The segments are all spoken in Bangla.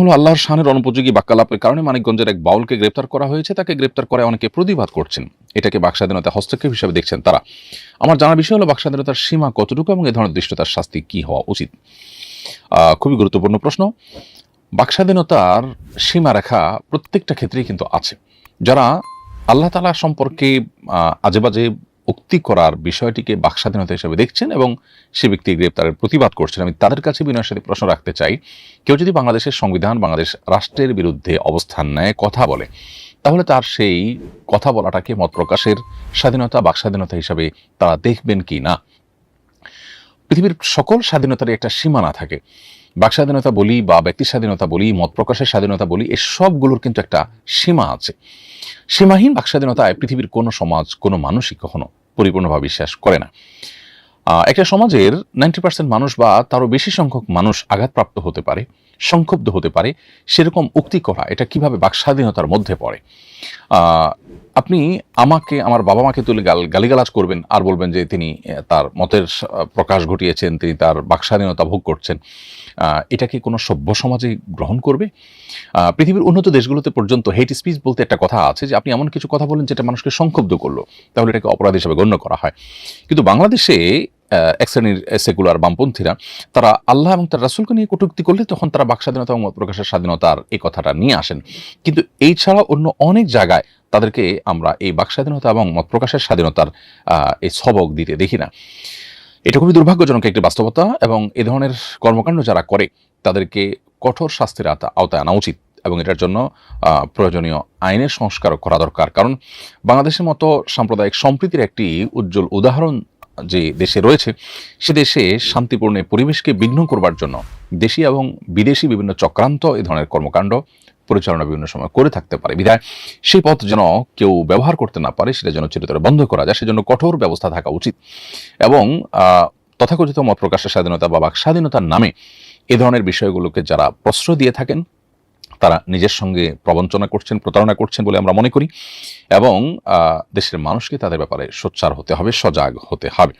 হলো আল্লাহর শানের অনুপযোগী বাক্যালাপের কারণে মানিকগঞ্জের এক বাউলকে গ্রেপ্তার করা হয়েছে। তাকে গ্রেপ্তার করে অনেকে প্রতিবাদ করছেন। এটাকে বাকস্বাধীনতা হস্তক্ষেপ হিসেবে দেখছেন তারা। আমার জানার বিষয় হলো বাকস্বাধীনতার সীমা কতটুকু এবং এ ধরনের দৃষ্টতার শাস্তি কি হওয়া উচিত? খুবই গুরুত্বপূর্ণ প্রশ্ন। বাকস্বাধীনতার সীমারেখা প্রত্যেকটা ক্ষেত্রেই কিন্তু আছে। যারা আল্লাহ তালা সম্পর্কে আজেবাজে উক্তি করার বিষয়টিকে বাকস্বাধীনতা হিসেবে দেখছেন এবং সে ব্যক্তি গ্রেপ্তারের প্রতিবাদ করছেন। আমি তাদের কাছে বিনয়ের সাথে প্রশ্ন রাখতে চাই। কেউ যদি বাংলাদেশের সংবিধান, বাংলাদেশ রাষ্ট্রের বিরুদ্ধে অবস্থান নেয়, কথা বলে, তাহলে তার সেই কথা বলাটাকে মত প্রকাশের স্বাধীনতা বাক স্বাধীনতা হিসাবে তারা দেখবেন কি না? পৃথিবীর সকল স্বাধীনতারই একটা সীমানা থাকে। বাক স্বাধীনতা বলি বা ব্যক্তি স্বাধীনতা বলি, মত প্রকাশের স্বাধীনতা বলি এই সবগুলোর কিন্তু একটা সীমা আছে। সীমাহীন বাক স্বাধীনতায় পৃথিবীর কোনো সমাজ, কোনো মানুষই কখনো পরিপূর্ণভাবে বিশ্বাস করে না। একটা সমাজের নাইনটি পার্সেন্ট মানুষ বা তারও বেশি সংখ্যক মানুষ আঘাতপ্রাপ্ত হতে পারে, সংক্ষুব্ধ হতে পারে, সেরকম উক্তি করা, এটা কীভাবে বাক স্বাধীনতার মধ্যে পড়ে? আপনি আমাকে, আমার বাবা মাকে তুলে গাল, গালিগালাজ করবেন আর বলবেন যে তিনি তার মতের প্রকাশ ঘটিয়েছেন, তিনি তার বাক স্বাধীনতা ভোগ করছেন। এটা কি কোনো সভ্য সমাজে গ্রহণ করবে? পৃথিবীর উন্নত দেশগুলোতে পর্যন্ত হেট স্পিচ বলতে একটা কথা আছে যে আপনি এমন কিছু কথা বলেন যেটা মানুষকে সংক্ষুব্ধ করল, তাহলে এটাকে অপরাধ হিসেবে গণ্য করা হয়। কিন্তু বাংলাদেশে এক শ্রেণির সেকুলার বামপন্থীরা, তারা আল্লাহ এবং তার রাসুলকে নিয়ে কটূক্তি করলে তখন তারা বাক স্বাধীনতা এবং মত প্রকাশের স্বাধীনতার এই কথাটা নিয়ে আসেন। কিন্তু এই ছাড়া অন্য অনেক জায়গায় তাদেরকে আমরা এই বাক স্বাধীনতা এবং মত প্রকাশের স্বাধীনতার এই সবক দিতে দেখি না। এটা খুবই দুর্ভাগ্যজনক একটি বাস্তবতা এবং এ ধরনের কর্মকাণ্ড যারা করে, তাদেরকে কঠোর শাস্তির আওতা- আওতায় আনা উচিত এবং এটার জন্য প্রয়োজনীয় আইনের সংস্কার করা দরকার। কারণ বাংলাদেশের মতো সাম্প্রদায়িক সম্প্রীতির একটি উজ্জ্বল উদাহরণ যে দেশে রয়েছে, সে দেশে শান্তিপূর্ণ পরিবেশকে বিঘ্ন করবার জন্য দেশি এবং বিদেশি বিভিন্ন চক্রান্ত এ ধরনের কর্মকাণ্ড পরিচালনা বিভিন্ন সময় করে থাকতে পারে। বিধায় সেই পথ যেন কেউ ব্যবহার করতে না পারে, সেটা যেন চিরতরে বন্ধ করা যায়, সেজন্য কঠোর ব্যবস্থা থাকা উচিত। এবং তথাকথিত মত প্রকাশের স্বাধীনতা বা বাক স্বাধীনতার নামে এ ধরনের বিষয়গুলোকে যারা প্রশ্রয় দিয়ে থাকেন, তারা নিজের সঙ্গে প্রবঞ্চনা করছেন, প্রতারণা করছেন বলে আমরা মনে করি এবং দেশের মানুষকে তাদের ব্যাপারে সোচ্চার হতে হবে, সজাগ হতে হবে।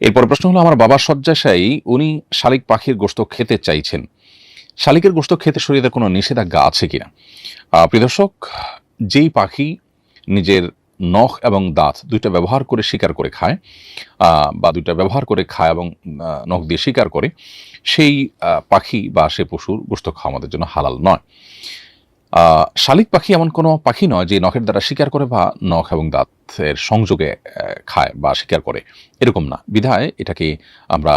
এরপর প্রশ্ন হলো, আমার বাবা শয্যাশায়ী, উনি শালিক পাখির গোস্ত খেতে চাইছেন। শালিকের গোস্ত খেতে শরীরে কোনো নিষেধাজ্ঞা আছে কিনা? আহ, প্রিয় দর্শক যেই পাখি নিজের নখ এবং দাঁত দুইটা ব্যবহার করে শিকার করে খায় বা দুইটা ব্যবহার করে খায় এবং নখ দিয়ে শিকার করে সেই পাখি বা সে পশুর গোস্ত খাওয়া আমাদের জন্য হালাল নয়। শালিক পাখি এমন কোনো পাখি নয় যে নখের দ্বারা শিকার করে বা নখ এবং দাঁতের সংযোগে খায় বা শিকার করে। এরকম না। বিধায় এটাকে আমরা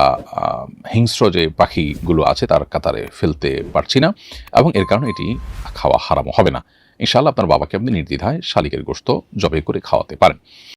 হিংস্র যে পাখিগুলো আছে তার কাতারে ফেলতে পারছি না এবং এর কারণে এটি খাওয়া হারামও হবে না। ইনশাআল্লাহ আপনার বাবাকে আপনি নির্দ্বিধায় শালিকের গোস্ত জবে করে খাওয়াতে পারেন।